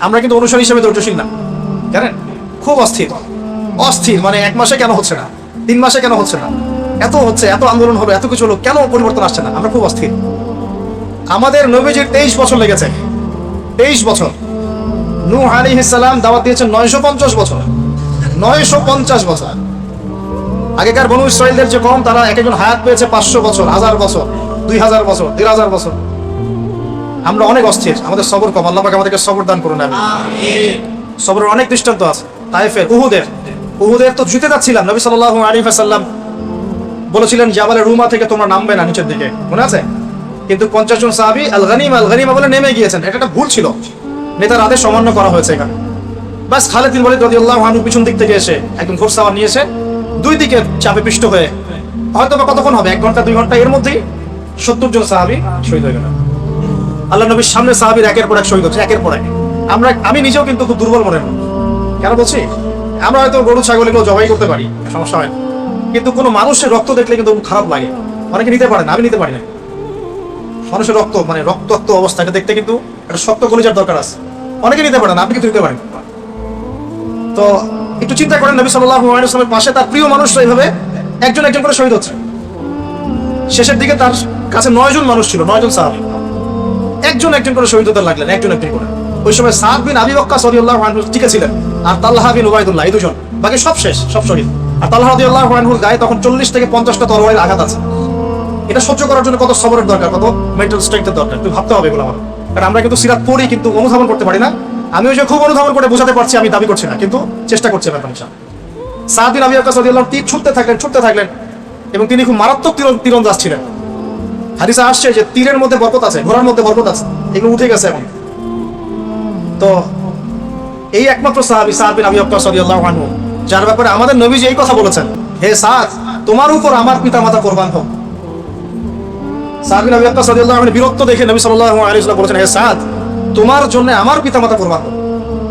আমরা কিন্তু অনুসারী হিসেবে ধৈর্যশীল না। জানেন? খুব অস্থির। অস্থির মানে এক মাসে কেন হচ্ছে না? তিন মাসে কেন হচ্ছে না? এত হচ্ছে, এত আন্দোলন হলো এত কিছু হলো, কেন পরিবর্তন আসছে না? আমরা খুব অস্থির। আমাদের নবীজির তেইশ বছর লেগেছে। তেইশ বছর। নূহ আলাইহিস সালাম দাওয়াত দিয়েছেন নয়শো পঞ্চাশ বছর। নয়শো পঞ্চাশ বছর। আগেকার বনু ইসরায়েলদের যে কম, তারা এক একজন হায়াত পেয়েছে পাঁচশো বছর, হাজার বছর, দুই হাজার বছর, দেড় হাজার বছর। আমরা অনেক অস্থির। আমাদের সবর কম। আল্লাহ পাক আমাদেরকে সবর দান করুন আমি সবরের অনেক দৃষ্টান্ত আছে। তাইফের উহুদের। উহুদের তো জুতে যাচ্ছিলাম। নবী সাল্লাল্লাহু আলাইহি ওয়াসাল্লাম বলেছিলেন জাবালে রুমা থেকে তোমরা নামবে না নিচের দিকে। মনে আছে? কিন্তু পঞ্চাশ জন সাহাবি আল গানিমা আল গানিমা বলে নেমে গিয়েছেন। এটা একটা ভুল ছিল। নেতার আদেশ অমান্য করা হয়েছে এখানে। বাস খালেদ বিন ওয়ালিদ রাদিয়াল্লাহু আনহু পিছন দিক থেকে এসে একদম ঘোরসাওয়ার নিয়ে এসে দুই দিকে চাপে পিষ্ট হয়ে হয়তো বা কতক্ষণ হবে? এক ঘণ্টা দুই ঘণ্টা এর মধ্যেই সত্তর জন সাহাবি শহীদ হয়ে গেলেন আল্লাহ নবীর সামনে সাহাবির একের পর এক শহীদ হচ্ছে, একের পর এক। আমরা, আমি নিজেও কিন্তু খুব দুর্বল মনে হয় কেন বলছি? আমরা হয়তো গরু, ছাগল এগুলো জবাই করতে পারি, সমস্যা হয়। কিন্তু কোনো মানুষের রক্ত দেখলে কিন্তু খারাপ লাগে। অনেকে নিতে পারে না, আমি নিতে পারি না। মানুষের রক্ত মানে রক্তাক্ত অবস্থা, এটা দেখতে কিন্তু একটা শক্ত কলিজার দরকার আছে। অনেকে নিতে পারে না, আপনি কিন্তু নিতে পারেন। তো একটু চিন্তা করেন, নবী সাল্লাল্লাহু আলাইহি পাশে তার প্রিয় মানুষ এইভাবে একজন একজন করে শহীদ হচ্ছে। শেষের দিকে তার কাছে নয় জন মানুষ ছিল নয় জন সাহাবী। একজন একজন করে শহীদ হতে লাগলেন, একজন একজন করে। ওই সময় সাদ বিন আবি বক্কা আনহু টিকে ছিলেন আর তাল্লাহ বিন উবাইদুল্লাহ এই দুজন। বাকি সব শেষ, সব শহীদ। আর তাল্লাহ রাদিয়াল্লাহু আনহুর গায়ে তখন চল্লিশ থেকে পঞ্চাশটা তরবারির আঘাত আছে। এটা সহ্য করার জন্য কত সবরের দরকার, কত মেন্টাল স্ট্রেংথের দরকার একটু ভাবতে হবে এগুলো আমার কারণ আমরা কিন্তু সিরাত পড়ি, কিন্তু অনুধাবন করতে পারি না। আমি ওই যে খুব অনুধাবন করে বোঝাতে পারছি, আমি দাবি করছি না, কিন্তু চেষ্টা করছি ব্যাপার ইনশাআল্লাহ। সাদ বিন আবি বক্কা রাদিয়াল্লাহু তীর ছুটতে থাকলেন ছুটতে থাকলেন, এবং তিনি খুব মারাত্মক তীর তীরন্দাজ ছিলেন। হাদিসে আসছে যে তীরের মধ্যে বরকত আছে, ঘোড়ার মধ্যে বরকত আছে। এগুলো উঠে গেছে এখন। তো এই একমাত্র সাহাবী সাহাব বিন আবি ওয়াক্কাস রাদিয়াল্লাহু আনহু, যার ব্যাপারে আমাদের নবীজি এই কথা বলেছেন, হে সাদ তোমার উপর আমার পিতামাতা কোরবান হোক। সাহাব আনহু বিরক্ত দেখে নবী আলাইহি ওয়াসাল্লাম বলেছেন, হে তোমার জন্য আমার পিতামাতা কোরবান হোক।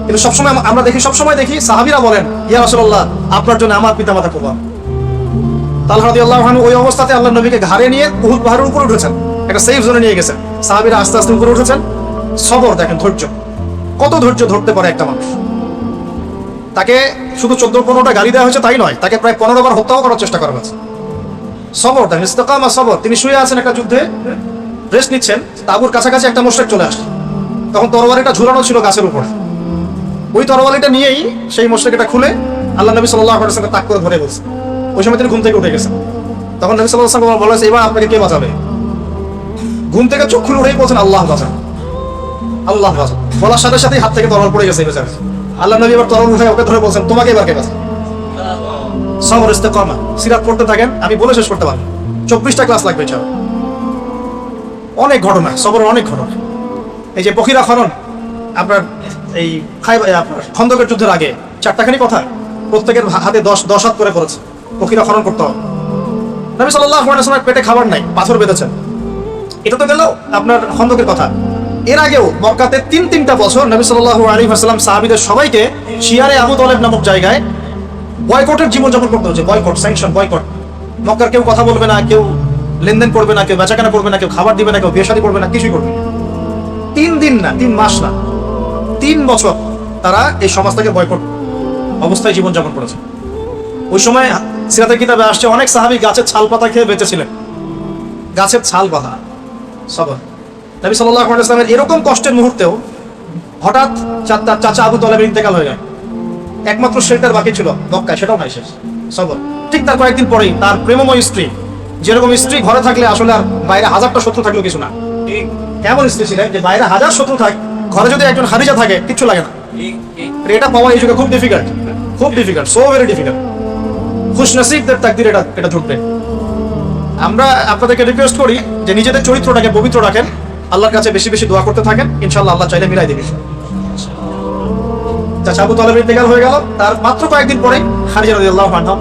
কিন্তু সবসময় আমরা দেখি, সবসময় দেখি সাহাবীরা বলেন, ইয়া আপনার জন্য আমার পিতামাতা কোরবান। তালহা রাদিয়াল্লাহু ওই অবস্থাতে আল্লাহ নবীকে ঘাড়ে নিয়ে উহুদ পাহাড়ের উপরে উঠেছেন। একটা সেফ জোনে নিয়ে গেছেন। সাহাবীরা আস্তে আস্তে উপরে উঠেছেন। সবর দেখেন, ধৈর্য। কত ধৈর্য ধরতে পারে একটা মানুষ? তাকে শুধু চোদ্দ পনেরোটা দেওয়া হয়েছে তাই নয়, তাকে প্রায় পনেরো বার হত্যাও করার চেষ্টা করা হয়েছে। সবর দেখেন, ইস্তেকামা সবর। তিনি শুয়ে আছেন একটা যুদ্ধে রেস্ট নিচ্ছেন, তাবুর কাছাকাছি একটা মোশরেক চলে আসে তখন তরবারিটা ঝুলানো ছিল গাছের উপরে। ওই তরবারিটা নিয়েই সেই মোশরেকটা খুলে আল্লাহ নবী সাল্লাহ তাক করে ধরে বলছে ওই সময় তিনি ঘুম থেকে উঠে গেছেন। তখন নবী সাল্লাহ সাল্লাম বলেছে এবার আপনাকে কে বাঁচাবে? ঘুম থেকে চোখ খুলে উঠেই বলছেন, আল্লাহ বাঁচান। আল্লাহ বাঁচান। বলার সাথে সাথেই হাত থেকে তরল পড়ে গেছে বেচারে আল্লাহ নবী এবার তরল উঠে ওকে ধরে বলছেন, তোমাকে এবার কে বাঁচান সবর ইস্তেকামা। সিরাত পড়তে থাকেন, আমি বলে শেষ করতে পারব। চব্বিশটা ক্লাস লাগবে, এছাড়া। অনেক ঘটনা, সবরের অনেক ঘটনা। এই যে বখিরা খনন, আপনার এই খাই আপনার খন্দকের যুদ্ধের আগে, চারটাখানি কথা প্রত্যেকের হাতে দশ দশ হাত করে পড়েছে বখিরা খনন করতে হবে। নবী সাল্লাহ সময় পেটে খাবার নাই, পাথর বেঁধেছেন। এটা তো গেল আপনার খন্দকের কথা। এর আগেও মক্কাতে তিন তিনটা বছর নবী সাল্লাল্লাহু আলাইহি ওয়াসাল্লাম সাহাবীদের সবাইকে শিয়ারে আবু তলেব নামক জায়গায় বয়কটের জীবনযাপন করতে হচ্ছে বয়কট স্যাংশন বয়কট। মক্কার কেউ কথা বলবে না, কেউ লেনদেন করবে না, কেউ বেচাকেনা করবে না, কেউ খাবার দিবে না, কেউ বিয়ে করবে না, কিছুই করবে তিন দিন না, তিন মাস না, তিন বছর তারা এই সমাজ থেকে বয়কট অবস্থায় জীবনযাপন করেছে। ওই সময় সিরাতের কিতাবে আসছে অনেক সাহাবী গাছের ছাল পাতা খেয়ে বেঁচেছিলেন। গাছের ছাল পাতা সবর। নবী সাল্লাল্লাহু আলাইহি ওয়াসাল্লামের এরকম কষ্টের মুহূর্তেও হঠাৎ চা- তার চাচা আবু তলেবের ইন্তেকাল হয়ে যায়। একমাত্র শেল্টার বাকি ছিল মক্কায় সেটাও নাই শেষ। সবর। ঠিক তার কয়েকদিন পরেই তার প্রেমময় স্ত্রী যেরকম স্ত্রী ঘরে থাকলে আসলে আর বাইরে হাজারটা শত্রু থাকলেও কিছু না। এমন স্ত্রী ছিলেন যে বাইরে হাজার শত্রু থাক ঘরে যদি একজন হারিজা থাকে কিচ্ছু লাগে না। এটা পাওয়া এই যুগে খুব ডিফিকাল্ট খুব ডিফিকাল্ট সো ভেরি ডিফিকাল্ট খুশ নসিবদের তাকদির এটা এটা জুটবে আমরা আপনাদেরকে রিকোয়েস্ট করি যে নিজেদের চরিত্রটাকে পবিত্র রাখেন, আল্লাহর কাছে বেশি বেশি দোয়া করতে থাকেন ইনশাল্লাহ আল্লাহ চাইলে মিলাই দিবে চাচা আবু তালেবের ইন্তেকাল হয়ে গেল, তার মাত্র কয়েকদিন পরেই খারিজা রাদিয়াল্লাহু আনহা।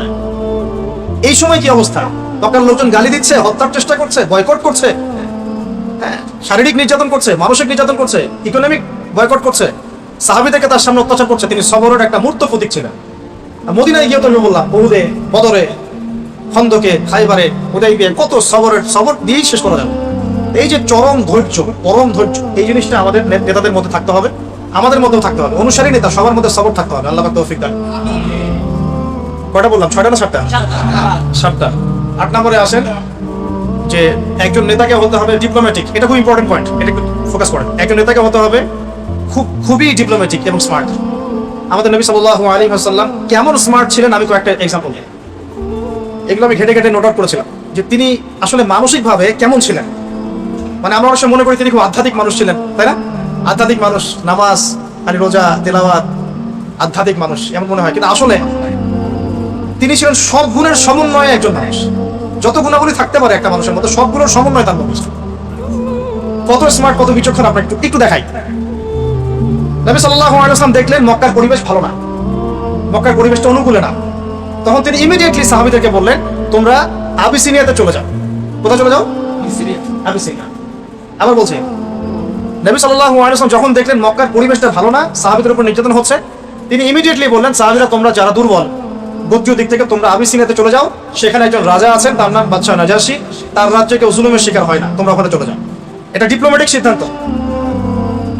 এই সময় কি অবস্থা? তখন লোকজন গালি দিচ্ছে, হত্যার চেষ্টা করছে বয়কট করছে? হ্যাঁ শারীরিক নির্যাতন করছে, মানসিক নির্যাতন করছে ইকোনমিক বয়কট করছে। সাহাবিদেরকে তার সামনে অত্যাচার করছে, তিনি সবরের একটা মূর্ত প্রতীক ছিলেন। মদিনায় গিয়ে তো বললাম বহুদে বদরে, খন্দকে, খাইবারে বিয়ে কত সবরের, সবর দিয়েই শেষ করা যাবে। এই যে চরম ধৈর্য, পরম ধৈর্য, এই জিনিসটা আমাদের নেতাদের মধ্যে থাকতে হবে, আমাদের মধ্যেও থাকতে হবে। অনুসারী নেতা, সবার মধ্যে সবর থাকতে হবে। আল্লাহ তৌফিক দান। কয়টা বললাম? ছয়টা না সাতটা? সাতটা। আট নম্বরে আসেন যে একজন নেতাকে হতে হবে ডিপ্লোম্যাটিক এটা খুব ইম্পর্টেন্ট পয়েন্ট এটা একটু ফোকাস করেন। একজন নেতাকে হতে হবে খুব খুবই ডিপ্লোম্যাটিক এবং স্মার্ট আমাদের নবী সাল্লাল্লাহু আলাইহি ওয়াসাল্লাম কেমন স্মার্ট ছিলেন আমি কয়েকটা এক্সাম্পল দিই। এগুলো আমি ঘেটে ঘেটে নোট আউট করেছিলাম যে তিনি আসলে মানসিকভাবে কেমন ছিলেন। মানে আমরা সময় মনে করি তিনি খুব আধ্যাত্মিক মানুষ ছিলেন, তাই না? আধ্যাত্মিক মানুষ, নামাজ মানে রোজা, তেলাওয়াত, আধ্যাত্মিক মানুষ, এমন মনে হয়। কিন্তু আসলে তিনি ছিলেন সব গুণের সমন্বয়ে একজন মানুষ। যত গুণাবলী থাকতে পারে একটা মানুষের মধ্যে, সবগুলোর সমন্বয় তার মধ্যে। কত স্মার্ট কত বিচক্ষণ আপনার একটু একটু দেখাই। নবী সাল্লাল্লাহু আলাইহি ওয়াসাল্লাম দেখলেন মক্কার পরিবেশ ভালো না। মক্কার পরিবেশটা অনুকূলে না। তখন তিনি ইমিডিয়েটলি সাহাবীদেরকে বললেন তোমরা আবিসিনিয়াতে চলে যাও। কোথায় চলে যাও? আবিসিনিয়া। আবার বলছে নবী সাল্লাল্লাহু আলাইহি ওয়াসাল্লাম যখন দেখলেন মক্কার পরিবেশটা ভালো না সাহাবীদের উপর নির্যাতন হচ্ছে তিনি ইমিডিয়েটলি বললেন সাহাবীরা তোমরা যারা দুর্বল গোত্রীয় দিক থেকে তোমরা আবিসিনিয়াতে চলে যাও। সেখানে একজন রাজা আছেন তার নাম বাদশাহ নাজাসি। তার রাজ্যে কেউ জুলুমের শিকার হয় না তোমরা ওখানে চলে যাও। এটা ডিপ্লোম্যাটিক সিদ্ধান্ত।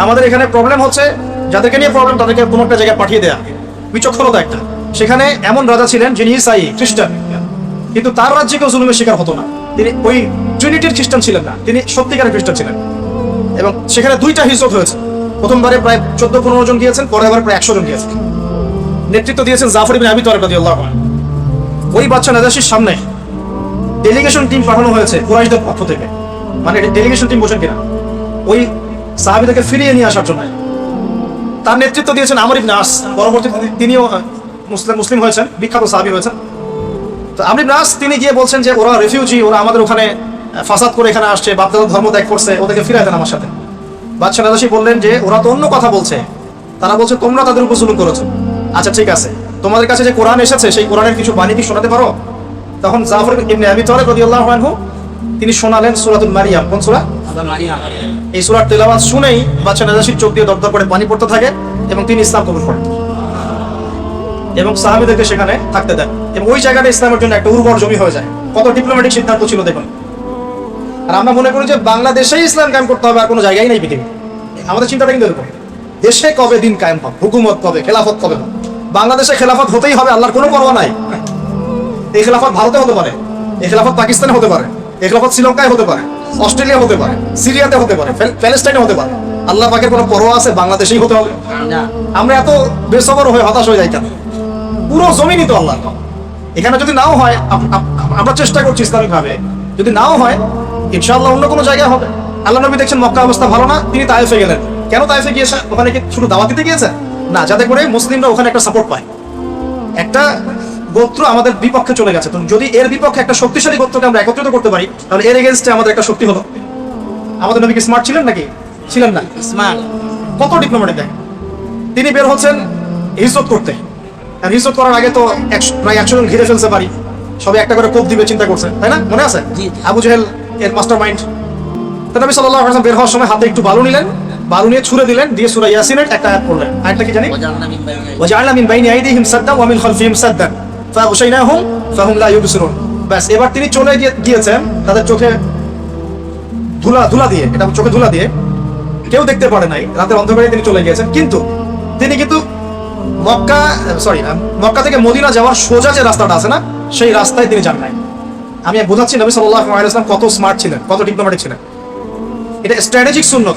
আমাদের এখানে প্রবলেম হচ্ছে যাদেরকে নিয়ে প্রবলেম তাদেরকে কোনো একটা জায়গায় পাঠিয়ে দেয়া। বিচক্ষণতা একটা। সেখানে এমন রাজা ছিলেন যিনি ইসাই, খ্রিস্টান। কিন্তু তার রাজ্যে কেউ জুলুমের শিকার হতো না। তিনি ওই ট্রিনিটির খ্রিস্টান ছিলেন না। তিনি সত্যিকারের খ্রিস্টান ছিলেন। এবং সেখানে দুইটা হিজরত হয়েছে। প্রথমবারে প্রায় চোদ্দ পনেরো জন গিয়েছেন পরে আবার প্রায় একশো জন গিয়েছেন। নেতৃত্ব দিয়েছেন জাফর ইবিন আবি তরিক রাদিয়াল্লাহু আনহু। ওই বাচ্চা নাজাসির সামনে ডেলিগেশন টিম পাঠানো হয়েছে কুরাইশদের পক্ষ থেকে। মানে ডেলিগেশন টিম বোঝেন কিনা? ওই সাহাবিদেরকে ফিরিয়ে নিয়ে আসার জন্য। তার নেতৃত্ব দিয়েছেন আমর ইবনে আস। পরবর্তীতে তিনিও মুসলিম মুসলিম হয়েছেন, বিখ্যাত সাহাবী হয়েছেন। তো আমর ইবনে আস, তিনি গিয়ে বলছেন যে ওরা রেফিউজি ওরা আমাদের ওখানে ফাসাদ করে এখানে আসছে বাপদাদা ধর্ম ত্যাগ করছে, ওদেরকে ফিরাই দেন আমার সাথে। বাদশাহ নাজাসি বললেন যে, ওরা তো অন্য কথা বলছে। তারা বলছে, তোমরা তাদের উপর জুলুম করেছ। আচ্ছা ঠিক আছে। তোমাদের কাছে যে কোরআন এসেছে, সেই কোরআনের কিছু বাণী কি শোনাতে পারো? তখন জাফর ইবনে আবি তালেব রাদিয়াল্লাহু আনহু, তিনি শোনালেন সূরাতুল মারিয়াম। কোন সূরা? এই সূরার তেলাওয়াত শুনেই বাচ্চা নাজাসির চোখ দিয়ে দরদর করে পানি পড়তে থাকে এবং তিনি ইসলাম কবুল করেন। এবং সাহাবীদেরকে সেখানে থাকতে দেন। এবং ওই জায়গাটা ইসলামের জন্য একটা উর্বর জমি হয়ে যায়। কত ডিপ্লোম্যাটিক সিদ্ধান্ত ছিল দেখুন। আর আমরা মনে করি যে বাংলাদেশেই ইসলাম কায়েম করতে হবে আর কোনো জায়গায় নেই পৃথিবী আমাদের চিন্তাটা কিন্তু এরকম। দেশে কবে দিন কায়েম হবে? হুকুমত কবে? খেলাফত কবে বাংলাদেশে খেলাফত হতেই হবে, আল্লাহর কোনো পরোয়া নাই। এই খেলাফত ভারতে হতে পারে। এই খেলাফত পাকিস্তানে হতে পারে। এই খেলাফত শ্রীলঙ্কায় হতে পারে। অস্ট্রেলিয়া হতে পারে সিরিয়াতে হতে পারে প্যালেস্টাইনে হতে পারে। আল্লাহ পাকের কোনো পরোয়া আছে? বাংলাদেশেই হতে হবে। আমরা এত বেসবর হয়ে হতাশ হয়ে যাই কেন পুরো জমিনই তো আল্লাহ এখানে যদি নাও হয় আমরা চেষ্টা করছি ইসলামিক ভাবে যদি নাও হয় ইনশাআল্লাহ অন্য কোনো জায়গায় হবে। আল্লাহ নবী দেখছেন মক্কা অবস্থা ভালো না তিনি তায়েফে গেলেন। কেন তাইফে গিয়েছেন? ওখানে কি শুধু দাওয়াত দিতে গিয়েছেন? না যাতে করে মুসলিমরা ওখানে একটা সাপোর্ট পায়। একটা গোত্র আমাদের বিপক্ষে চলে গেছে। তো যদি এর বিপক্ষে একটা শক্তিশালী গোত্রকে আমরা একত্রিত করতে পারি তাহলে এর এগেনস্টে আমাদের একটা শক্তি হলো। আমাদের নবী কি স্মার্ট ছিলেন নাকি? ছিলেন না। স্মার্ট কত ডিপ্লোমেটিক দেখ তিনি বের হচ্ছেন হিজরত করতে। আর হিজরত করার আগে তো প্রায় একশো জন ঘিরে ফেলতে পারি সবাই একটা করে কোপ দিবে চিন্তা করছে। তাই না? মনে আছে? আবু জেহেল এর মাস্টার মাইন্ড তা নবী সাল্লাহ আসলাম বের হওয়ার সময় হাতে একটু বালু নিলেন। বালু নিয়ে ছুড়ে দিলেন দিয়ে সুরা ইয়াসিনের একটা আয়াত পড়লেন। আয়াতটা কি জানি? ওয়াজআলনা মিন বাইনি আইদিহিম সাদদান ওয়া মিন খালফিহিম সাদদান। এবার তিনি চলে গিয়েছেন, তাদের চোখে ধুলা ধুলা দিয়ে, এটা চোখে ধুলা দিয়ে। কেউ দেখতে পারে নাই, রাতের অন্ধকারে তিনি চলে গিয়েছেন। কিন্তু তিনি কিন্তু মক্কা সরি মক্কা থেকে মদিনা যাওয়ার সোজা যে রাস্তাটা আছে না, সেই রাস্তায় তিনি যান নাই। আমি বোঝাচ্ছি নবী সাল্লাহ কত স্মার্ট ছিলেন, কত ডিপ্লোমেটিক ছিলেন। এটা স্ট্র্যাটেজিক শূন্য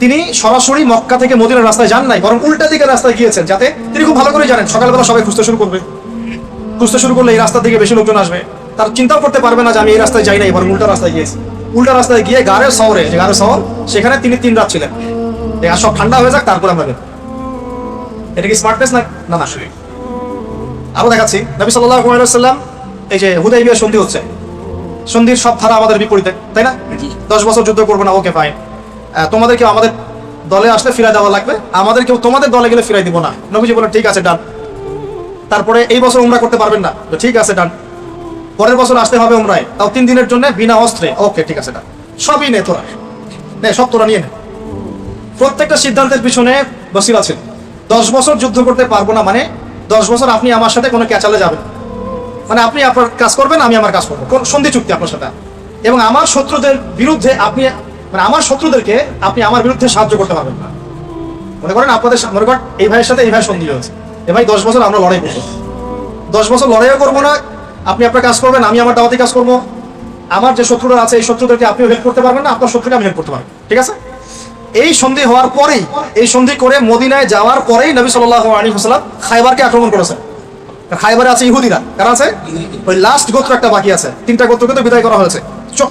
তিনি সরাসরি মক্কা থেকে মদিনার রাস্তায় যান নাই, বরং উল্টা দিকে রাস্তায় গিয়েছেন, যাতে তিনি খুব ভালো করে জানেন, সকালবেলা সবাই খুঁজতে শুরু করবে। খুঁজতে শুরু করলে এই রাস্তা থেকে বেশি লোকজন আসবে। তার চিন্তাও করতে পারবে না যে আমি এই রাস্তায় যাই নাই বরং উল্টা রাস্তায় গিয়েছি। উল্টা রাস্তায় গিয়ে গাড়ের শহরে যে গাড়ের শহর সেখানে তিনি তিন রাত ছিলেন। আর সব ঠান্ডা হয়ে যাক তারপর আমরা এটা কি স্মার্টনেস না না না। আরও দেখাচ্ছি। নবী আলাইহি এই যে হুদাইবিয়া সন্ধি হচ্ছে সন্ধির সব ধারা আমাদের বিপরীতে তাই না? দশ বছর যুদ্ধ করব না ওকে ফাইন তোমাদের কেউ আমাদের দলে আসলে ফিরাই দেওয়া লাগবে আমাদের কেউ তোমাদের দলে গেলে ফিরাই দিব না। নবীজি বলেন ঠিক আছে ডান তারপরে এই বছর উমরা করতে পারবেন না। তো ঠিক আছে ডান পরের বছর আসতে হবে উমরায়। তাও তিন দিনের জন্য বিনা অস্ত্রে। ওকে, ঠিক আছে ডান সবই নে তোরা। নে, সব তোরা নিয়ে নে। প্রত্যেকটা সিদ্ধান্তের পিছনে বসিরা ছিল দশ বছর যুদ্ধ করতে পারব না মানে দশ বছর আপনি আমার সাথে কোনো ক্যাচালে যাবেন। মানে আপনি আপনার কাজ করবেন, আমি আমার কাজ করব। কোন সন্ধি চুক্তি আপনার সাথে। এবং আমার শত্রুদের বিরুদ্ধে আপনি মানে আমার শত্রুদেরকে আপনি আমার বিরুদ্ধে সাহায্য করতে পারবেন না। মনে করেন আপনাদের মনে করেন এই ভাইয়ের সাথে এই ভাই সন্ধি হয়েছে। এ ভাই, দশ বছর আমরা লড়াই করব। দশ বছর লড়াইও করব না। আপনি আপনার কাজ করবেন, আমি আমার দাওয়াতে কাজ করব। আমার যে শত্রুরা আছে, এই শত্রুদেরকে আপনিও হেল্প করতে পারবেন না, আপনার শত্রুকে আমি হেল্প করতে পারব। ঠিক আছে? এই সন্ধি হওয়ার পরেই, এই সন্ধি করে মদিনায় যাওয়ার পরেই নবী সাল্লাহ আলী হাসলাম খাইবারকে আক্রমণ করেছেন। খাইবারে আছে ইহুদিরা। কারা আছে? ওই লাস্ট গোত্র একটা বাকি আছে। তিনটা গোত্রকে তো বিদায় করা হয়েছে।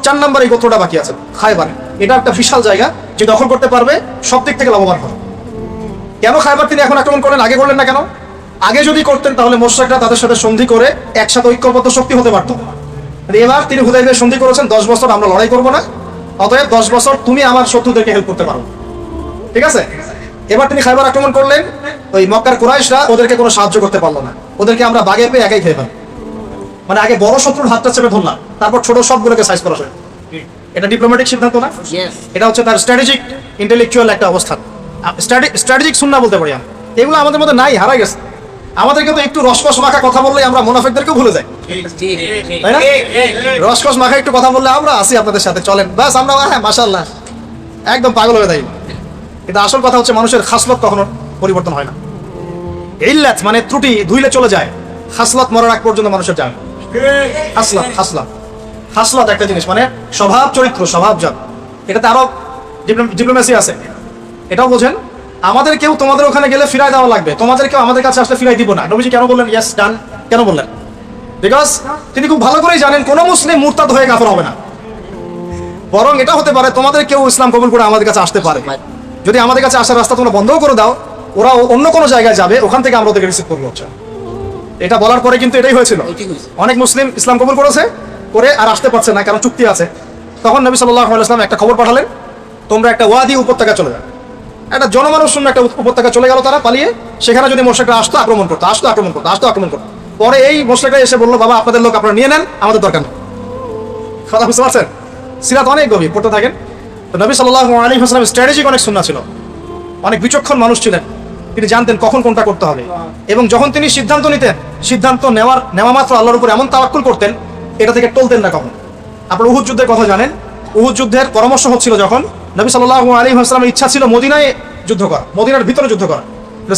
চার নাম্বার এই গোত্রটা বাকি আছে, খাইবারে। এটা একটা বিশাল জায়গা, যে দখল করতে পারবে, সব দিক থেকে লাভবান হবে। কেন খাইবার তিনি এখন আক্রমণ করলেন আগে করলেন না কেন? আগে যদি করতেন তাহলে মোশাকরা তাদের সাথে সন্ধি করে একসাথে ঐক্যবদ্ধ শক্তি হতে পারতো। কিন্তু এবার তিনি হুদাইবের সন্ধি করেছেন দশ বছর আমরা লড়াই করব না। অতএব দশ বছর তুমি আমার শত্রুদেরকে হেল্প করতে পারো। ঠিক আছে? এবার তিনি খাইবার আক্রমণ করলেন। ওই মক্কার কুরাইশরা ওদেরকে কোনো সাহায্য করতে পারল না। ওদেরকে আমরা বাগে পেয়ে একাই খেয়ে ফেললাম। মানে আগে বড় শত্রুর হাতটা চেপে ধরলাম তারপর ছোট সবগুলোকে সাইজ করা হয় এটা ডিপ্লোম্যাটিক সিদ্ধান্ত না? এটা হচ্ছে তার স্ট্র্যাটেজিক ইন্টেলেকচুয়াল একটা অবস্থান। স্ট্র্যাটেজিক শুননা বলতে পারি আমরা। এগুলো আমাদের মধ্যে নাই হারা গেছে। আমাদেরকে তো একটু রসকস মাখা কথা বললে আমরা মুনাফিকদেরকেও ভুলে যাই। তাই না? রসকস মাখা একটু কথা বললে আমরা আসি আপনাদের সাথে। চলেন ব্যাস আমরা হ্যাঁ মাশাল্লাহ একদম পাগল হয়ে যাই। কিন্তু আসল কথা হচ্ছে মানুষের খাসলত কখনো পরিবর্তন হয় না। ইল্লাত মানে ত্রুটি ধুইলে চলে যায়। খাসলত মরার আগ পর্যন্ত মানুষের যায় না। হাসলাত হাসলাত হাসলাত একটা জিনিস মানে স্বভাব চরিত্র স্বভাব জাত এটাতে আরও ডিপ্লোমেসি আছে। এটাও বোঝেন? আমাদের কেউ তোমাদের ওখানে গেলে ফিরাই দেওয়া লাগবে। তোমাদের কেউ আমাদের কাছে আসলে ফিরাই দিব না। নবীজি কেন বললেন? ইয়েস ডান কেন বললেন? বিকজ তিনি খুব ভালো করেই জানেন কোন মুসলিম মুরতাদ হয়ে কাফর হবে না। বরং এটা হতে পারে তোমাদের কেউ ইসলাম কবুল করে আমাদের কাছে আসতে পারে। যদি আমাদের কাছে আসার রাস্তা তোমরা বন্ধও করে দাও ওরা অন্য কোনো জায়গায় যাবে ওখান থেকে আমরা ওদেরকে রিসিভ করব এটা বলার পরে কিন্তু এটাই হয়েছিল। অনেক মুসলিম ইসলাম কবুল করেছে করে আর আসতে পারছে না কারণ চুক্তি আছে। তখন নবী সাল্লাহ ইসলাম একটা খবর পাঠালেন তোমরা একটা ওয়াদি উপত্যকা চলে যাও। একটা জনমানুষ শূন্য একটা উপত্যকা চলে গেল তারা, পালিয়ে সেখানে যদি মোশেকরা আসতো, আক্রমণ করতো, আসতো, আক্রমণ করতো, আসতো, আক্রমণ করতো। পরে এই মোশেকরা এসে বলল, বাবা, আপনাদের লোক আপনারা নিয়ে নেন, আমাদের দরকার নেই। কথা বুঝতে পারছেন? সিরাত অনেক গভীর, পড়তে থাকেন। তো নবী সাল্লাহ আলী হাসলাম স্ট্র্যাটেজিক অনেক শূন্য ছিল। অনেক বিচক্ষণ মানুষ ছিলেন। তিনি জানতেন কখন কোনটা করতে হবে। এবং যখন তিনি সিদ্ধান্ত নিতেন, সিদ্ধান্ত নেওয়ার, নেওয়া মাত্র আল্লাহর উপর এমন তাওয়াক্কুল করতেন, এটা থেকে টলতেন না কখন। আপনার উহুদ যুদ্ধের কথা জানেন। উহুদ যুদ্ধের পরামর্শ হচ্ছিল যখন নবী সাল্লাহ আলী হাসলামের ইচ্ছা ছিল মদিনায় যুদ্ধ করা, মদিনার ভিতরে যুদ্ধ করা।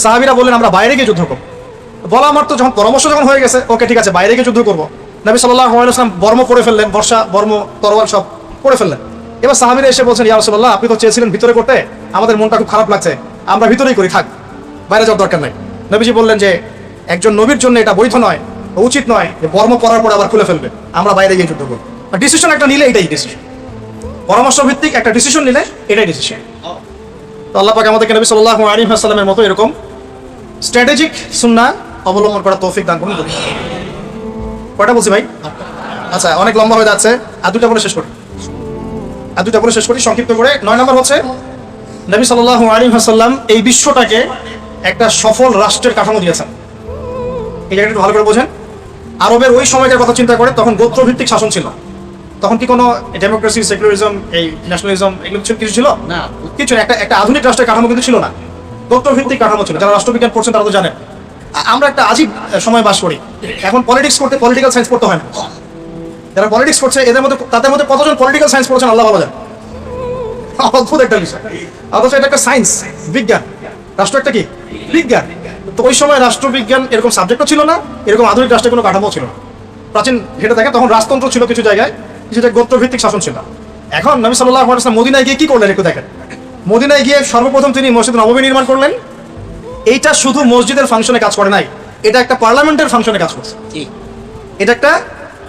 সাহাবিরা বললেন, আমরা বাইরে গিয়ে যুদ্ধ করব। বলা মাত্র যখন পরামর্শ যখন হয়ে গেছে, ওকে, ঠিক আছে, বাইরে গিয়ে যুদ্ধ করব। নবী সাল্লাহ আলাইসলাম বর্ম পরে ফেললেন, বর্ষা, বর্ম, তরোয়াল সব পরে ফেললেন। এবার সাহাবিরা এসে বলছেন, ইয়া রাসূলুল্লাহ, আপনি তো চেয়েছিলেন ভিতরে করতে, আমাদের মনটা খুব খারাপ লাগছে, আমরা ভিতরেই করি, থাক, বাইরে যাওয়ার দরকার নাই। নবীজি বললেন যে, একজন নবীর জন্য এটা বৈধ নয়, উচিত নয় যে বর্ম পরার পর আবার খুলে ফেলবে, আমরা বাইরে গিয়ে যুদ্ধ করব। ডিসিশন একটা নিলে এটাই ডিসিশন পরামর্শ ভিত্তিক একটা ডিসিশন নিলে এটাই ডিসিশন তো আল্লাহ পাক আমাদেরকে নবী সাল্লাল্লাহু আলাইহি ওয়াসাল্লামের মতো এরকম স্ট্র্যাটেজিক সুন্না অবলম্বন করার তৌফিক দান করুন। কয়টা বলছি ভাই? আচ্ছা অনেক লম্বা হয়ে যাচ্ছে। আর দুটা বলে শেষ করি। আর দুটা বলে শেষ করি, সংক্ষিপ্ত করে। নয় নম্বর হচ্ছে, নবী সাল্লাল্লাহু আলাইহি ওয়াসাল্লাম এই বিশ্বটাকে একটা সফল রাষ্ট্রের কাঠামো দিয়েছেন। এই জায়গাটা একটু ভালো করে বোঝেন। আরবের ওই সময়কার কথা চিন্তা করে তখন গোত্রভিত্তিক শাসন ছিল। তখন কি কোনো ডেমোক্রেসি সেকুলারিজম এই ন্যাশনালিজম এগুলো কিছু কিছু ছিল? না। কিছু একটা একটা আধুনিক রাষ্ট্রের কাঠামো কিন্তু ছিল না। গোত্রভিত্তিক কাঠামো ছিল যারা রাষ্ট্রবিজ্ঞান পড়ছেন তারা তো জানেন। আমরা একটা আজীব সময় বাস করি। এখন পলিটিক্স করতে পলিটিক্যাল সায়েন্স পড়তে হয় না। যারা পলিটিক্স করছে এদের মধ্যে তাদের মধ্যে কতজন পলিটিক্যাল সায়েন্স পড়ছেন আল্লাহ ভালো জানেন অদ্ভুত একটা বিষয়। অথচ এটা একটা সায়েন্স বিজ্ঞান। রাষ্ট্র একটা কি? বিজ্ঞান। তো ওই সময় রাষ্ট্রবিজ্ঞান এরকম সাবজেক্টও ছিল না এরকম আধুনিক রাষ্ট্রের কোনো কাঠামো ছিল না। প্রাচীন ঘেটে থাকে তখন রাজতন্ত্র ছিল কিছু জায়গায়। কিছু গোত্রভিত্তিক শাসন ছিল। এখন নবী সাল্লাহ আলাইসলাম মদিনায় গিয়ে কি করলেন একটু দেখেন। মদিনায় গিয়ে সর্বপ্রথম তিনি মসজিদ নবমী নির্মাণ করলেন। এইটা শুধু মসজিদের ফাংশনে কাজ করে নাই এটা একটা পার্লামেন্টের ফাংশনে কাজ করছে। এটা একটা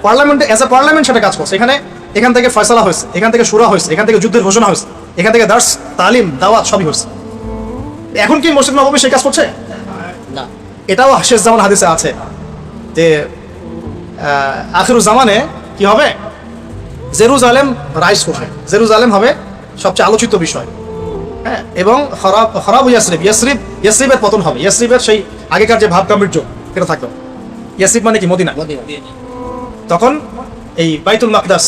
পার্লামেন্টে অ্যাজ এ পার্লামেন্ট সেটা কাজ করছে। এখানে এখান থেকে ফয়সালা হয়েছে এখান থেকে সুরা হয়েছে এখান থেকে যুদ্ধের ঘোষণা হয়েছে এখান থেকে দার্স তালিম দাওয়াত সবই হয়েছে। এখন কি মসজিদ নবমী সে কাজ করছে? না। এটাও শেষ জামান হাদিসে আছে যে আখিরু জামানে কি হবে? জেরুজালেম রাইস করবে জেরুজালেম হবে সবচেয়ে আলোচিত বিষয়। হ্যাঁ এবং হরাব খরাব ইয়াসরিফ ইয়াসরিফ ইয়াসরিফের পতন হবে। ইয়াসরিফের সেই আগেকার যে ভাব গাম্ভীর্য এটা থাকবে না। ইয়াসরিফ মানে কি? মদিনা তখন এই বাইতুল মাকদাস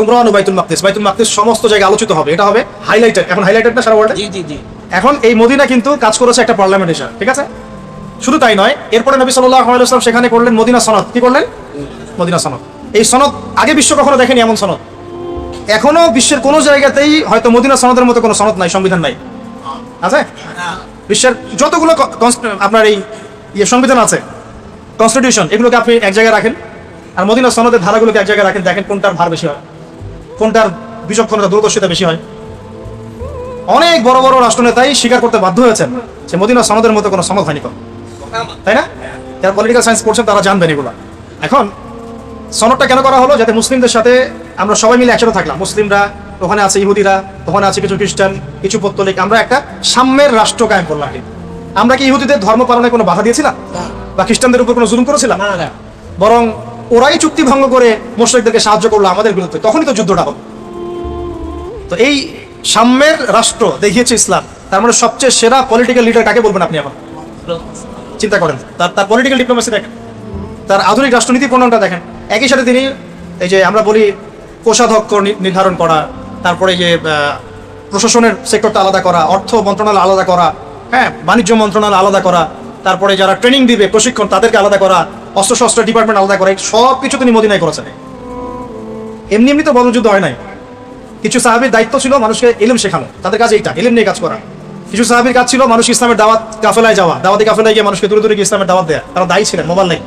উমরান বাইতুল মাকদিস বাইতুল মাকদিস সমস্ত জায়গায় আলোচিত হবে। এটা হবে হাইলাইটেড এখন হাইলাইটেড না সারা ওয়ার্ল্ডে জি জি জি। এখন এই মদিনা কিন্তু কাজ করেছে একটা পার্লামেন্ট হিসাবে ঠিক আছে? শুধু তাই নয় এরপরে নবী সাল্লাহ আলাইসলাম সেখানে করলেন মদিনা সনদ। কি করলেন? মদিনা সনদ। এই সনদ আগে বিশ্ব কখনো দেখেনি এমন সনদ। এখনও বিশ্বের কোনো জায়গাতেই হয়তো মদিনা সনদের মতো কোনো সনদ নাই, সংবিধান নাই। আছে? বিশ্বের যতগুলো আপনার এই ইয়ে সংবিধান আছে কনস্টিটিউশন এগুলোকে আপনি এক জায়গায় রাখেন, আর মদিনা সনদের ধারাগুলোকে এক জায়গায় রাখেন, দেখেন কোনটার ভার বেশি হয়। কোনটার বিচক্ষণতা দূরদর্শিতা বেশি হয়। অনেক বড় বড় রাষ্ট্রনেতাই স্বীকার করতে বাধ্য হয়েছেন যে মদিনা সনদের মতো কোনো সনদ হয়নি। তাই না? যারা পলিটিক্যাল সায়েন্স পড়ছেন তারা জানবেন এগুলো। এখন সনদটা কেন করা হলো? যাতে মুসলিমদের সাথে আমরা সবাই মিলে একসাথে থাকলাম। মুসলিমরা ওখানে আছে ইহুদিরা ওখানে আছে কিছু খ্রিস্টান কিছু পত্তলিক। আমরা একটা সাম্যের রাষ্ট্র কায়েম করলাম আমরা কি ইহুদিদের ধর্ম পালনে কোনো বাধা দিয়েছিলাম? বা খ্রিস্টানদের উপর কোনো জুলুম করেছিলাম? বরং ওরাই চুক্তি ভঙ্গ করে মুশরিকদেরকে সাহায্য করল আমাদের বিরুদ্ধে। তখনই তো যুদ্ধটা হলো। তো এই সাম্যের রাষ্ট্র দেখিয়েছে ইসলাম। তার মানে সবচেয়ে সেরা পলিটিক্যাল লিডার কাকে বলবেন আপনি এখন? চিন্তা করেন। তার তার পলিটিক্যাল ডিপ্লোমেসি দেখেন। তার আধুনিক রাষ্ট্রনীতি প্রণয়নটা দেখেন। একই সাথে তিনি এই যে আমরা বলি কোষাধ্যক্ষ নির্ধারণ করা, তারপরে যে প্রশাসনের সেক্টরটা আলাদা করা, অর্থ মন্ত্রণালয় আলাদা করা হ্যাঁ বাণিজ্য মন্ত্রণালয় আলাদা করা, তারপরে যারা ট্রেনিং দিবে, প্রশিক্ষণ তাদেরকে আলাদা করা, অস্ত্রশস্ত্র ডিপার্টমেন্ট আলাদা করা সব কিছু তিনি মদিনায় করেছেন। এমনি এমনি তো বদযুদ্ধ হয় নাই। কিছু সাহাবির দায়িত্ব ছিল মানুষকে ইলম শেখানো, তাদের কাজ এইটা ইলম নিয়ে কাজ করা। কিছু সাহাবির কাজ ছিল মানুষ ইসলামের দাওয়াত কাফেলায় যাওয়া, দাওয়াতি কাফেলায় গিয়ে মানুষকে দূরে দূরে গিয়ে ইসলামের দাওয়াত দেয়া, তারা দায়ী ছিলেন, মোবাইল নেই।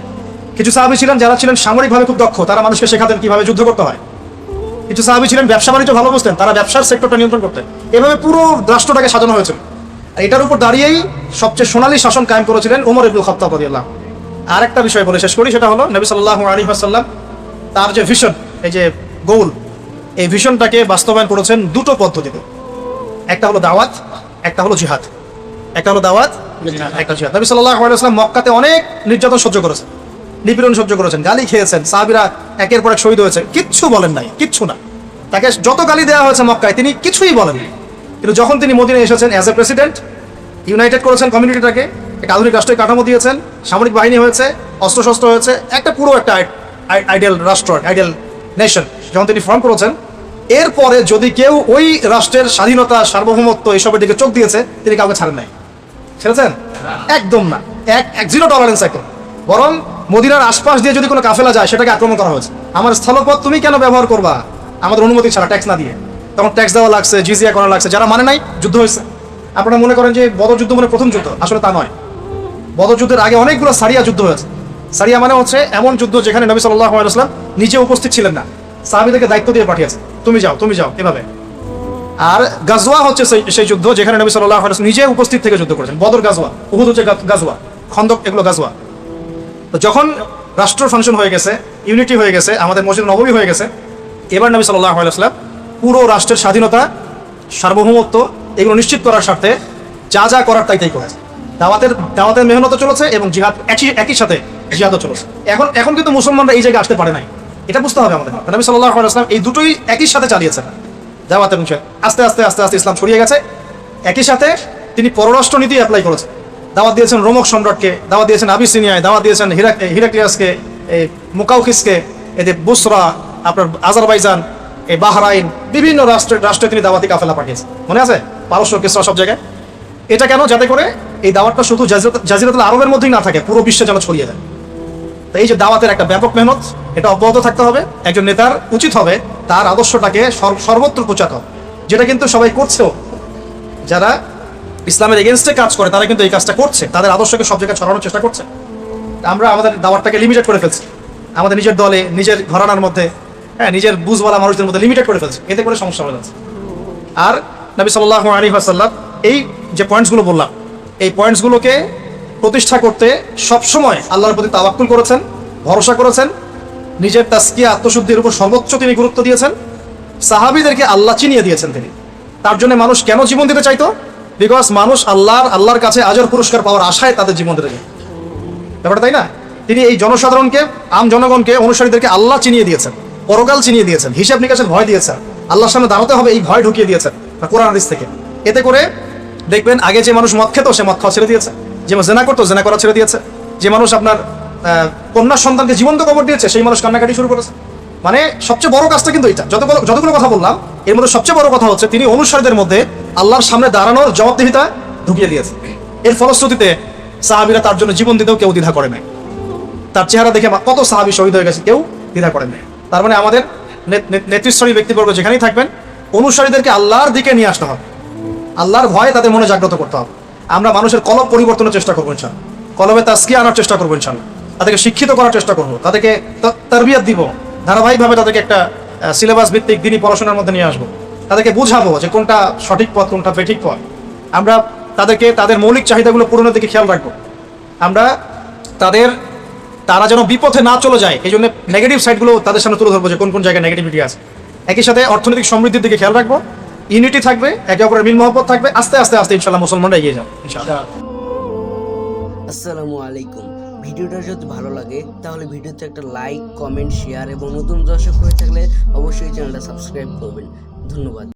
কিছু সাহাবি ছিলেন যারা ছিলেন সামরিকভাবে খুব দক্ষ, তারা মানুষকে শেখাতেন কীভাবে যুদ্ধ করতে হয়। কিছু সাহাবি ছিলেন ব্যবসা বাণিজ্য ভালো বুঝতেন, তারা ব্যবসার সেক্টরটা নিয়ন্ত্রণ করতেন। এভাবে পুরো রাষ্ট্রটাকে সাজানো হয়েছিল। আর এটার উপর দাঁড়িয়েই সবচেয়ে সোনালী শাসন কায়েম করেছিলেন ওমর ইবুল খত্তাব রাদিয়াল্লাহু আর একটা বিষয় বলে শেষ করি, সেটা হলো নবী সাল্লাল্লাহু আলাইহি ওয়াসাল্লাম তার যে ভিশন এই যে গোল এই ভিশনটাকে বাস্তবায়ন করেছেন দুটো পদ্ধতিতে। একটা হলো দাওয়াত, একটা হলো জিহাদ। একটা হলো দাওয়াত, একটা জিহাদ। নবী সাল্লাল্লাহু আলাইহি ওয়াসাল্লাম মক্কাতে অনেক নির্যাতন সহ্য করেছেন। নিপীড়ন সহ্য করেছেন, গালি খেয়েছেন, সাহাবীরা একের পর এক শহীদ হয়েছে। কিচ্ছু বলেন নাই, কিচ্ছু না। তাকে যত গালি দেওয়া হয়েছে মক্কায়, তিনি কিছুই বলেন কিন্তু যখন তিনি মদিনায় এসেছেন অ্যাজ এ প্রেসিডেন্ট ইউনাইটেড করেছেন কমিউনিটিটাকে একটা আধুনিক রাষ্ট্রের কাঠামো দিয়েছেন, সামরিক বাহিনী হয়েছে, অস্ত্রশস্ত্র হয়েছে, একটা পুরো একটা আইডিয়াল রাষ্ট্র আইডিয়াল নেশন যখন তিনি ফর্ম করেছেন, এরপরে যদি কেউ ওই রাষ্ট্রের স্বাধীনতা, সার্বভৌমত্ব এসবের দিকে চোখ দিয়েছে, তিনি কাউকে ছাড়েন নাই। ছেড়েছেন? একদম না। এক এক জিরো টলারেন্স একদম। বরং মদিনার আশপাশ দিয়ে যদি কোনো কাফেলা যায়, সেটাকে আক্রমণ করা হয়েছে। আমার স্থলপথ তুমি কেন ব্যবহার করবা? আমাদের অনুমতি ছাড়া ট্যাক্স না দিয়ে। তখন ট্যাক্স দেওয়া লাগছে জিজিয়া করা লাগছে। যারা মানে নাই, যুদ্ধ হয়েছে। আপনারা মনে করেন যে বদর যুদ্ধ মানে প্রথম যুদ্ধ, আসলে তা নয়। বদর যুদ্ধের আগে অনেকগুলো সারিয়া যুদ্ধ হয়েছে। সারিয়া মানে হচ্ছে এমন যুদ্ধ যেখানে নবী সাল্লাহ আলাইসলাম নিজে উপস্থিত ছিলেন না। সাহাবিদেরকে দায়িত্ব দিয়ে পাঠিয়েছে। তুমি যাও তুমি যাও, এভাবে। আর গাজওয়া হচ্ছে সেই সেই যুদ্ধ যেখানে নবী সাল্লাহ নিজে উপস্থিত থেকে যুদ্ধ করেছেন। বদর গাজওয়া, উহুদ হচ্ছে গাজওয়া, খন্দক এগুলো গাজওয়া। তো যখন রাষ্ট্র ফাংশন হয়ে গেছে, ইউনিটি হয়ে গেছে, আমাদের মসজিদ নবমী হয়ে গেছে, এবার নবী সাল্লাহ আলাইসলাম পুরো রাষ্ট্রের স্বাধীনতা, সার্বভৌমত্ব এগুলো নিশ্চিত করার স্বার্থে যা যা করার তাই তাই করেছে। দাওয়াতের দাওয়াতের মেহনত চলেছে এবং জিহাদ একই একই সাথে জিহাদও চলেছে। এখন এখন কিন্তু মুসলমানরা এই জায়গায় আসতে পারে নাই। এটা বুঝতে হবে আমাদের। নবী সাল্লাহ এই দুটোই একই সাথে চালিয়েছেন। দাওয়াত এবং জিহাদ। আস্তে আস্তে আস্তে আস্তে ইসলাম ছড়িয়ে গেছে। একই সাথে তিনি পররাষ্ট্র নীতি অ্যাপ্লাই করেছেন। দাওয়াত দিয়েছেন রোমক সম্রাটকে, দাওয়াত দিয়েছেন আবিসিনিয়ায়, দাওয়াত দিয়েছেন হিরাক হিরাক্লিয়াসকে, এই মুকাউকিসকে এতে বুসরা, আপনার আজারবাইজান, এই বাহরাইন, বিভিন্ন রাষ্ট্রের রাষ্ট্রে তিনি দাওয়াতি কাফেলা পাঠিয়েছেন। মনে আছে? পারস্য, কেসরা সব জায়গায়? এটা কেন? যাতে করে এই দাওয়াতটা শুধু জাজিরাত জাজিরাতুল আরবের মধ্যেই না থাকে, পুরো বিশ্বে যেন ছড়িয়ে যায়। তো এই যে দাওয়াতের একটা ব্যাপক মেহনত, এটা অব্যাহত থাকতে হবে। একজন নেতার উচিত হবে, তার আদর্শটাকে সর- সর্বত্র প্রচার যেটা কিন্তু সবাই করছেও। যারা ইসলামের এগেনস্টে কাজ করে, তারা কিন্তু এই কাজটা করছে। তাদের আদর্শকে সব জায়গায় ছড়ানোর চেষ্টা করছে। আমরা আমাদের দাওয়ারটাকে লিমিটেড করে ফেলছি। আমাদের নিজের দলে, নিজের ঘরানার মধ্যে হ্যাঁ নিজের বুঝওয়ালা মানুষদের মধ্যে লিমিটেড করে ফেলছি। এতে করে সমস্যা হয়ে যাচ্ছে। আর নবী সাল্লাহ আলী আসাল্লাম এই যে পয়েন্টসগুলো বললাম, এই পয়েন্টসগুলোকে প্রতিষ্ঠা করতে সবসময় আল্লাহর প্রতি তাওয়াক্কুল করেছেন, ভরসা করেছেন, নিজের তাস্কিয়া আত্মশুদ্ধির উপর সর্বোচ্চ তিনি গুরুত্ব দিয়েছেন। সাহাবিদেরকে আল্লাহ চিনিয়ে দিয়েছেন তিনি। তার জন্য মানুষ কেন জীবন দিতে চাইতো? বিকজ মানুষ আল্লাহর আল্লাহর কাছে আজর পুরস্কার পাওয়ার আশায় তাদের জীবন যায়। ব্যাপারটা তাই না? তিনি এই জনসাধারণকে আম জনগণকে অনুসারীদেরকে আল্লাহ চিনিয়ে দিয়েছেন পরকাল চিনিয়ে দিয়েছেন হিসাব নিকাশের ভয় দিয়েছেন আল্লাহর সামনে দাঁড়াতে হবে এই ভয় ঢুকিয়ে দিয়েছেন। কোরআন হাদিস থেকে। এতে করে দেখবেন আগে যে মানুষ মদ খেত সে মদ খাওয়া ছেড়ে দিয়েছে। যে জেনা করতো জেনা করা ছেড়ে দিয়েছে। যে মানুষ আপনার আহ, কন্যার সন্তানকে জীবন্ত কবর দিয়েছে সেই মানুষ কান্নাকাটি শুরু করেছে। মানে সবচেয়ে বড় কাজটা কিন্তু এটা যতগুলো যতগুলো কথা বললাম এর মধ্যে সবচেয়ে বড় কথা হচ্ছে তিনি অনুসারীদের মধ্যে আল্লাহর সামনে দাঁড়ানোর জবাবদিহিতা ঢুকিয়ে দিয়েছে এর ফলশ্রুতিতে সাহাবিরা তার জন্য জীবন দিতেও কেউ দ্বিধা করে নাই। তার চেহারা দেখে কত সাহাবি শহীদ হয়ে গেছে, কেউ দ্বিধা করেন নাই। তার মানে আমাদের নেতৃস্থানীয় ব্যক্তিবর্গ যেখানেই থাকবেন, অনুসারীদেরকে আল্লাহর দিকে নিয়ে আসতে হবে। আল্লাহর ভয় তাদের মনে জাগ্রত করতে হবে। আমরা মানুষের কলব পরিবর্তনের চেষ্টা করব ইনশাল কলবে তাস্কি আনার চেষ্টা করব ইনশাল তাদেরকে শিক্ষিত করার চেষ্টা করব। তাদেরকে তারবিয়াত দিব। ধারাবাহিকভাবে তাদেরকে একটা সিলেবাস ভিত্তিক দিনই পড়াশোনার মধ্যে নিয়ে আসব, তাদেরকে বুঝাবো যে কোনটা সঠিক পথ, কোনটা বেঠিক পথ। আমরা তাদেরকে, তাদের মৌলিক চাহিদাগুলো পূরণের দিকে খেয়াল রাখব। আমরা তাদের, তারা যেন বিপথে না চলে যায়, এই জন্য নেগেটিভ সাইডগুলো তাদের সামনে তুলে ধরবো যে কোন কোন জায়গায় নেগেটিভিটি আছে। একই সাথে অর্থনৈতিক সমৃদ্ধির দিকে খেয়াল রাখব। ইউনিটি থাকবে, একে অপরের মিল মহব্বত থাকবে। আস্তে আস্তে আস্তে ইনশাল্লাহ মুসলমানরা এগিয়ে যাবে ইনশাল্লাহ আসসালামু আলাইকুম। ভিডিওটা যদি ভালো লাগে, তাহলে ভিডিওতে একটা লাইক কমেন্ট শেয়ার এবং নতুন দর্শক হয়ে থাকলে অবশ্যই চ্যানেলটা সাবস্ক্রাইব করবেন। ধন্যবাদ।